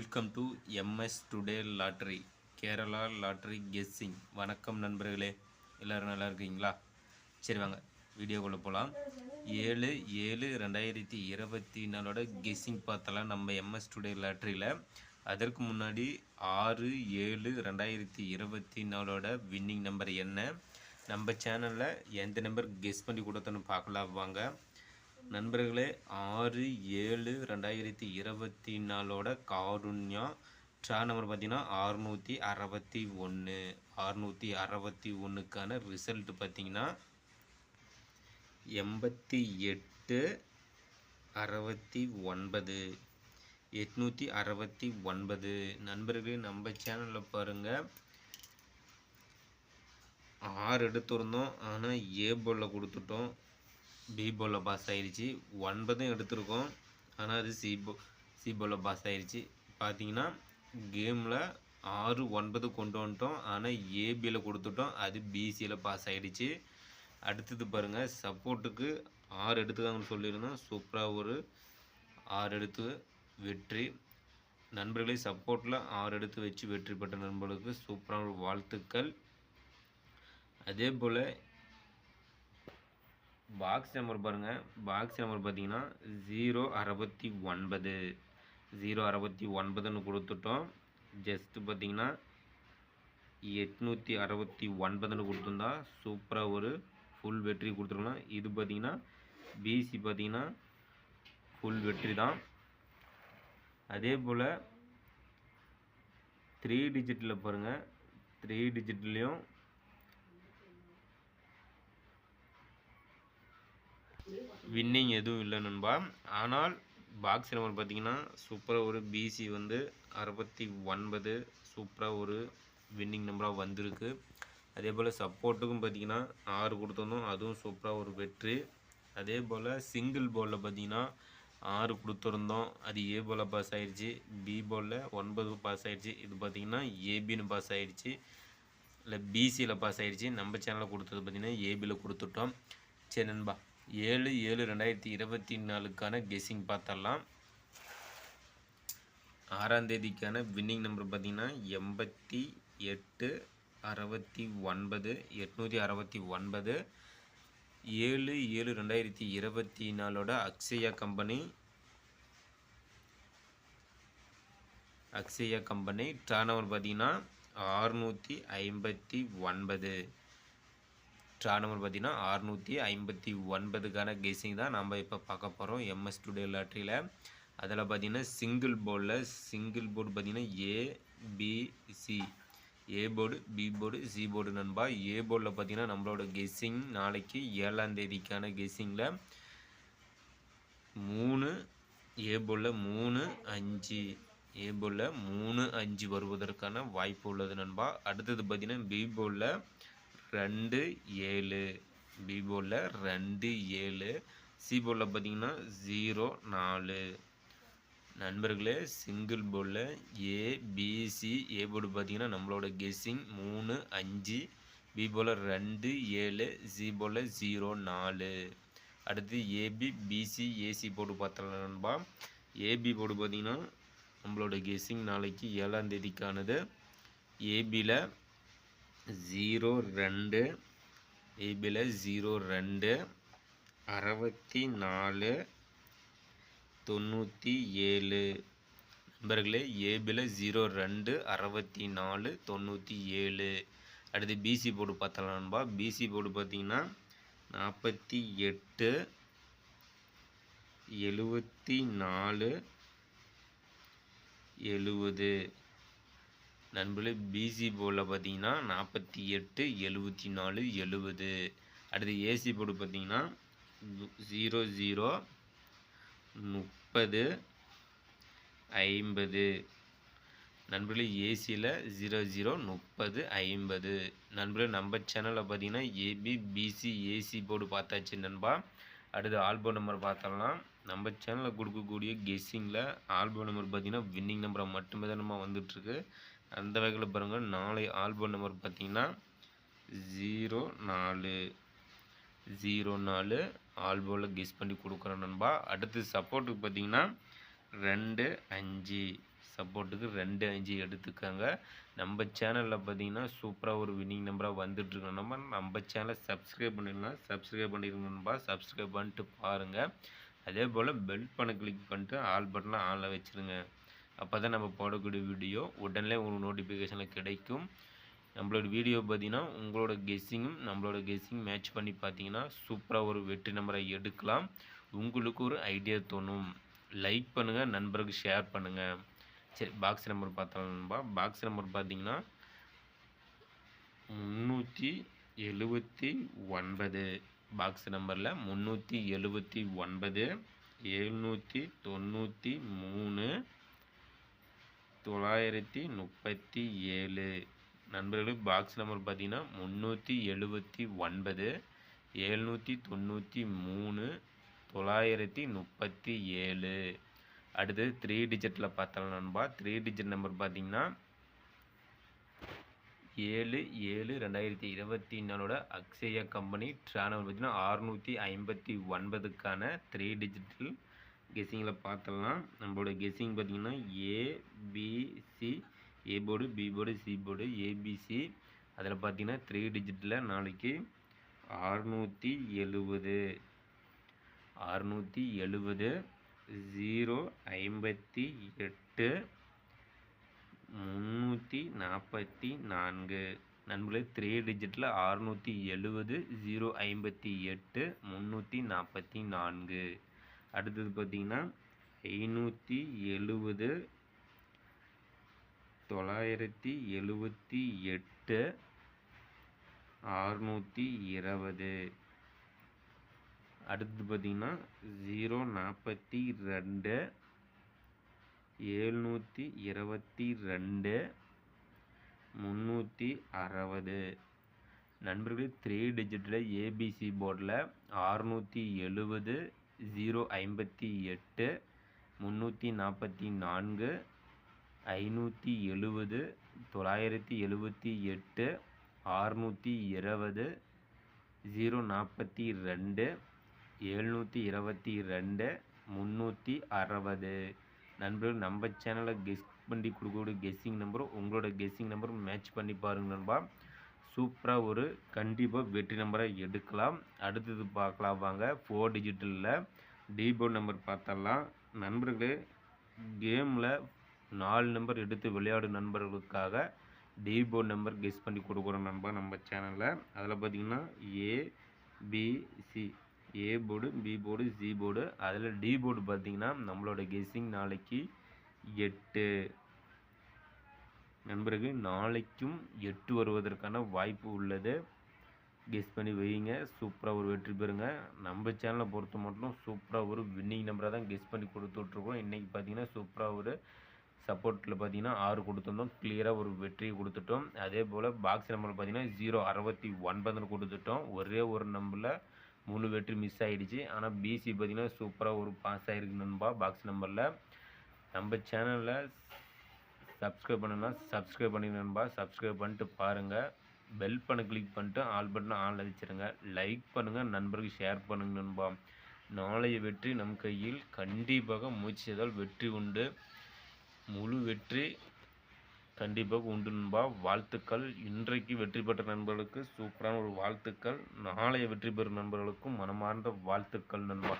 Welcome to MS today lottery Kerala lottery guessing. வணக்கம் நண்பர்களே எல்லோரும் நல்லா இருக்கீங்களா? சரி வாங்க வீடியோக்குள்ளே போகலாம் ஏழு ஏழு ரெண்டாயிரத்தி இருபத்தி நாலோட கெஸ்ஸிங் பார்த்தலாம் நம்ம எம்எஸ் டுடே லாட்ரியில். அதற்கு முன்னாடி ஆறு ஏழு ரெண்டாயிரத்தி இருபத்தி நாலோட வின்னிங் நம்பர் என்ன? நம்ம சேனலில் எந்த நம்பர் கெஸ் பண்ணி கொடுத்தோன்னு பார்க்கலாம் வாங்க. நண்பர்களே ஆறு ஏழு ரெண்டாயிரத்தி இருபத்தி நாலோட காருண்யா ட்ரா நம்பர் பார்த்தீங்கன்னா அறுநூற்றி அறுபத்தி ஒன்று அறுநூற்றி அறுபத்தி ஒன்றுக்கான ரிசல்ட் பார்த்தீங்கன்னா எண்பத்தி எட்டு அறுபத்தி ஒன்பது. எட்நூற்றி அறுபத்தி ஒன்பது. நண்பர்களே நம்ம சேனலில் பாருங்கள் ஆறு எடுத்திருந்தோம். ஆனால் ஏ போலில் கொடுத்துட்டோம். பி போலில் பாஸ் ஆகிருச்சு ஒன்பதும் எடுத்திருக்கோம். ஆனால் அது சி போ சி போலில் பாஸ் ஆகிருச்சு பார்த்தீங்கன்னா கேமில் ஆறு ஒன்பது கொண்டு வந்துட்டோம். ஆனால் ஏபியில் கொடுத்துட்டோம். அது பிசியில் பாஸ் ஆகிடுச்சி அடுத்தது பாருங்கள் சப்போர்ட்டுக்கு ஆறு எடுத்துக்காங்கன்னு சொல்லியிருந்தோம். சூப்பராக ஒரு ஆறு எடுத்து வெற்றி. நண்பர்களை சப்போர்ட்டில் ஆறு எடுத்து வச்சு வெற்றி பெற்ற நண்பர்களுக்கு சூப்பரான ஒரு வாழ்த்துக்கள். அதே போல் பாக்ஸ் நம்பர் பாருங்கள் பாக்ஸ் நம்பர் பார்த்தீங்கன்னா ஜீரோ அறுபத்தி ஒன்பது. ஜீரோ அறுபத்தி ஒன்பதுன்னு கொடுத்துட்டோம். ஜஸ்ட்டு பார்த்தீங்கன்னா எட்நூற்றி அறுபத்தி ஒன்பதுன்னு கொடுத்துருந்தா சூப்பராக ஒரு ஃபுல் வெற்றி கொடுத்துருக்கலாம். இது பார்த்தீங்கன்னா பிசி பார்த்தீங்கன்னா ஃபுல் வெற்றி தான். அதே போல் த்ரீ டிஜிட்டில் பாருங்கள் த்ரீ டிஜிட்லேயும் வின்னிங் எதுவும் இல்லை நண்பா. ஆனால் பாக்ஸ் நம்பர் பார்த்தீங்கன்னா சூப்பராக ஒரு பிசி வந்து அறுபத்தி ஒன்பது சூப்பராக ஒரு வின்னிங் நம்பராக வந்திருக்கு. அதே போல் சப்போர்ட்டுக்கும் பார்த்தீங்கன்னா ஆறு கொடுத்துருந்தோம். அதுவும் சூப்பராக ஒரு வெற்றி. அதே போல் சிங்கிள் பாலில் பார்த்தீங்கன்னா ஆறு கொடுத்துருந்தோம். அது ஏ போல் பாஸ் ஆகிடுச்சி பி போலில் ஒன்பது பாஸ் ஆகிடுச்சி இது பார்த்தீங்கன்னா ஏபின்னு பாஸ் ஆகிடுச்சி இல்லை பிசியில் பாஸ் ஆகிடுச்சி நம்ம சேனலில் கொடுத்தது பார்த்தீங்கன்னா ஏபியில் கொடுத்துட்டோம். சரி நண்பா. ஏழு ஏழு ரெண்டாயிரத்தி இருபத்தி நாலுக்கான கெஸ்ஸிங் பார்த்தரலாம் ஆறாம் தேதிக்கான வின்னிங் நம்பர் பார்த்தீங்கன்னா எண்பத்தி எட்டு அறுபத்தி ஒன்பது எட்நூற்றி அறுபத்தி ஒன்பது ஏழு ஏழு ரெண்டாயிரத்தி இருபத்தி நாலோட Akshaya company Akshaya company turn over பார்த்தீங்கன்னா ஆறுநூற்றி ஐம்பத்தி ஒன்பது. ட்ரா நம்பர் பார்த்தீங்கன்னா அறுநூற்றி ஐம்பத்தி ஒன்பதுக்கான கெஸிங் தான் நம்ம இப்போ பார்க்க போகிறோம் எம்எஸ் டுடே லாட்ரியில் அதில் பார்த்தீங்கன்னா சிங்கிள் போர்டில் சிங்கிள் போர்டு பார்த்தீங்கன்னா A B A board B board C board நண்பா. ஏ போர்டில் பார்த்தீங்கன்னா நம்மளோட கெஸ்ஸிங் நாளைக்கு ஏழாம் தேதிக்கான கெஸ்ஸிங்கில் மூணு ஏ போர்டில் மூணு அஞ்சு. ஏ போர்டில் மூணு அஞ்சு வருவதற்கான வாய்ப்பு உள்ளது நண்பா. அடுத்தது பார்த்தீங்கன்னா பி போர்டில் ரெண்டு ஏழு. பி போலில் ரெண்டு ஏழு. சி போலில் பார்த்தீங்கன்னா ஜீரோ நாலு. நண்பர்களே சிங்கிள் போர்டில் ஏபிசி ஏ போர்டு பார்த்தீங்கன்னா நம்மளோட கெஸ்ஸிங் மூணு அஞ்சு. பி போர்டில் ரெண்டு ஏழு. சி போர்டில் ஜீரோ நாலு. அடுத்து ஏபி பிசி ஏசி போர்டு பார்த்தலாம் நண்பா. ஏபி போர்டு பார்த்தீங்கன்னா நம்மளோட கெஸ்ஸிங் நாளைக்கு ஏழாம் தேதிக்கானது. ஏபியில் ஜீரோ ரெண்டு ஏபியில் ஜீரோ ரெண்டு அறுபத்தி நாலு தொண்ணூற்றி ஏழு நண்பர்களே ஏபியில் ஜீரோ ரெண்டு அறுபத்தி நாலு தொண்ணூற்றி ஏழு அடுத்து பிசி போர்டு பார்த்தலாம்பா பிசி போர்டு பார்த்தீங்கன்னா நாற்பத்தி எட்டு எழுபத்தி நாலு எழுபது நண்பர்களே பிசி போர்டில் பார்த்தீங்கன்னா நாற்பத்தி எட்டு எழுபத்தி நாலு எழுபது அடுத்து ஏசி போர்டு பார்த்தீங்கன்னா ஜீரோ ஜீரோ முப்பது ஐம்பது. நண்பர்களே ஏசியில் ஜீரோ ஜீரோ முப்பது ஐம்பது. நண்பர்களே நம்ம சேனலில் பார்த்தீங்கன்னா ஏபி பிசி ஏசி போர்டு பார்த்தாச்சு நண்பா. அடுத்து ஆல்போ நம்பர் பார்த்தோம்னா நம்ம சேனலில் கொடுக்கக்கூடிய கெஸ்ஸிங்கில் ஆல்போ நம்பர் பார்த்தீங்கன்னா வின்னிங் நம்பரை மட்டுமே தான் நம்ம வந்துட்டுருக்கு. அந்த வகையில் பாருங்கள். நாளை ஆல்பம் நம்பர் பார்த்தீங்கன்னா ஜீரோ நாலு. ஜீரோ நாலு ஆல்போவில் கெஸ் பண்ணி கொடுக்குறோம் நண்பா. அடுத்து சப்போர்ட்டுக்கு பார்த்தீங்கன்னா ரெண்டு அஞ்சு. சப்போர்ட்டுக்கு ரெண்டு அஞ்சு எடுத்துக்கோங்க. நம்ம சேனலில் பார்த்தீங்கன்னா சூப்பராக ஒரு வின்னிங் நம்பராக வந்துட்டுருக்க நம்ம நம்ம சேனலை சப்ஸ்கிரைப் பண்ணிடலாம் சப்ஸ்கிரைப் பண்ணிருங்கன்பா சப்ஸ்கிரைப் பண்ணிட்டு பாருங்கள் அதே போல் பெல் பண்ண கிளிக் பண்ணிட்டு ஆல் பட்டனை ஆனில் வச்சுருங்க. அப்போ தான் நம்ம போடக்கூடிய வீடியோ உடனே உங்களுக்கு நோட்டிஃபிகேஷனில் கிடைக்கும். நம்மளோட வீடியோ பார்த்தீங்கன்னா உங்களோட கெஸ்ஸிங்கும் நம்மளோட கெஸ்ஸிங் மேட்ச் பண்ணி பார்த்தீங்கன்னா சூப்பராக ஒரு வெற்றி நம்பரை எடுக்கலாம். உங்களுக்கு ஒரு ஐடியா தோணும். லைக் பண்ணுங்கள் நண்பருக்கு ஷேர் பண்ணுங்கள் சரி பாக்ஸ் நம்பர் பார்த்தோம்பா பாக்ஸ் நம்பர் பார்த்தீங்கன்னா முந்நூற்றி எழுபத்தி ஒன்பது. பாக்ஸ் நம்பரில் முந்நூற்றி எழுபத்தி ஒன்பது எழுநூற்றி தொண்ணூற்றி மூணு தொள்ளாயிரத்தி முப்பத்தி ஏழு. நண்பர்களுக்கு பாக்ஸ் நம்பர் பார்த்தீங்கன்னா முந்நூற்றி எழுபத்தி ஒன்பது எழுநூற்றி தொண்ணூற்றி மூணு தொள்ளாயிரத்தி முப்பத்தி ஏழு. அடுத்தது த்ரீ டிஜிட்டில் பார்த்தோம் நண்பா. த்ரீ டிஜிட் நம்பர் பார்த்தீங்கன்னா ஏழு ஏழு ரெண்டாயிரத்தி இருபத்தி நாலோட அக்ஷயா கம்பெனி ட்ரானவர் பார்த்தீங்கன்னா அறுநூற்றி ஐம்பத்தி ஒன்பதுக்கான த்ரீ டிஜிட்டல் கெஸ்ஸிங்கில் பார்த்துடலாம் நம்மளோட கெஸ்ஸிங் பார்த்தீங்கன்னா ABC A board B board C board ABC அதில் பார்த்தீங்கன்னா த்ரீ டிஜிட்டில் நாளைக்கு அறுநூற்றி எழுபது அறுநூற்றி எழுபது ஜீரோ ஐம்பத்தி எட்டு முந்நூற்றி நாற்பத்தி நான்கு. நண்பர்களே த்ரீ டிஜிட்டில் அறுநூற்றி எழுபது ஜீரோ ஐம்பத்தி எட்டு முந்நூற்றி நாற்பத்தி நான்கு. அடுத்தது பார்த்தீங்கன்னா ஐநூற்றி எழுபது தொள்ளாயிரத்தி எழுபத்தி எட்டு அறுநூற்றி இருபது. அடுத்து பார்த்தீங்கன்னா ஜீரோ நாற்பத்தி ரெண்டு ஏழ்நூற்றி இருபத்தி ரெண்டு முந்நூற்றி அறுபது. நண்பர்களே த்ரீ டிஜிட்டில் ஏபிசி போர்டில் அறுநூற்றி எழுபது ஜீரோ ஐம்பத்தி எட்டு முந்நூற்றி நாற்பத்தி நான்கு ஐநூற்றி எழுபது தொள்ளாயிரத்தி எழுபத்தி எட்டு ஆறுநூற்றி இருபது ஜீரோ நாற்பத்தி ரெண்டு ஏழ்நூற்றி இருபத்தி ரெண்டு முந்நூற்றி அறுபது. நண்பர்கள் நம்ம சேனலில் கெஸ் பண்ணி கொடுக்கக்கூடிய கெஸ்ஸிங் நம்பரும் உங்களோட கெஸ்ஸிங் நம்பரும் மேட்ச் பண்ணி பாருங்கள் நண்பா. சூப்பராக ஒரு கண்டிப்பாக வெற்றி நம்பரை எடுக்கலாம். அடுத்தது பார்க்கலாம் வாங்க. ஃபோர் டிஜிட்டலில் டிபோர்ட் நம்பர் பார்த்தரலாம் நண்பர்களே கேமில் நாலு நம்பர் எடுத்து விளையாடும் நண்பர்களுக்காக டிபோ நம்பர் கெஸ் பண்ணி கொடுக்குறோம் நண்பா நம்ம சேனலில் அதில் பார்த்தீங்கன்னா A BC A board B board C board அதில் டி போர்டு பார்த்தீங்கன்னா நம்மளோட கெஸ்ஸிங் நாளைக்கு எட்டு. நண்பர்கள் நாளைக்கும் எட்டு வருவதற்கான வாய்ப்பு உள்ளது. கெஸ் பண்ணி வைங்க சூப்பராக ஒரு வெற்றி பெறுங்க. நம்ம சேனலை பொறுத்த மட்டும் சூப்பராக ஒரு வின்னிங் நம்பரை தான் கெஸ் பண்ணி கொடுத்துட்ருக்கோம். இன்றைக்கி பார்த்தீங்கன்னா சூப்பராக ஒரு சப்போர்ட்டில் பார்த்தீங்கன்னா ஆறு கொடுத்துருந்தோம். கிளியராக ஒரு வெற்றியை கொடுத்துட்டோம். அதே போல் பாக்ஸ் நம்பர் பார்த்தீங்கன்னா ஜீரோ அறுபத்தி ஒன்பதுன்னு கொடுத்துட்டோம். ஒரே ஒரு நம்பரில் மூணு வெற்றி மிஸ் ஆகிடுச்சு ஆனால் பிசி பார்த்தீங்கன்னா சூப்பராக ஒரு பாஸ் ஆகிருக்கு நண்பா பாக்ஸ் நம்பரில் நம்ம சேனலில் சப்ஸ்கிரைப் பண்ணணும்னா சப்ஸ்கிரைப் பண்ணி நண்பா. சப்ஸ்கிரைப் பண்ணிட்டு பாருங்கள் பெல் பண்ண கிளிக் பண்ணிட்டு ஆல் பட்டனை ஆன் வச்சுருங்க லைக் பண்ணுங்கள் நண்பருக்கு ஷேர் பண்ணுங்க நண்பா. நாளைய வெற்றி நம் கையில் கண்டிப்பாக முயற்சி செய்தால் வெற்றி உண்டு. முழு வெற்றி கண்டிப்பாக உண்டு நண்பா. வாழ்த்துக்கள். இன்றைக்கு வெற்றி பெற்ற நண்பர்களுக்கு சூப்பரான ஒரு வாழ்த்துக்கள். நாளைய வெற்றி பெறும் நண்பர்களுக்கும் மனமார்ந்த வாழ்த்துக்கள் நண்பா.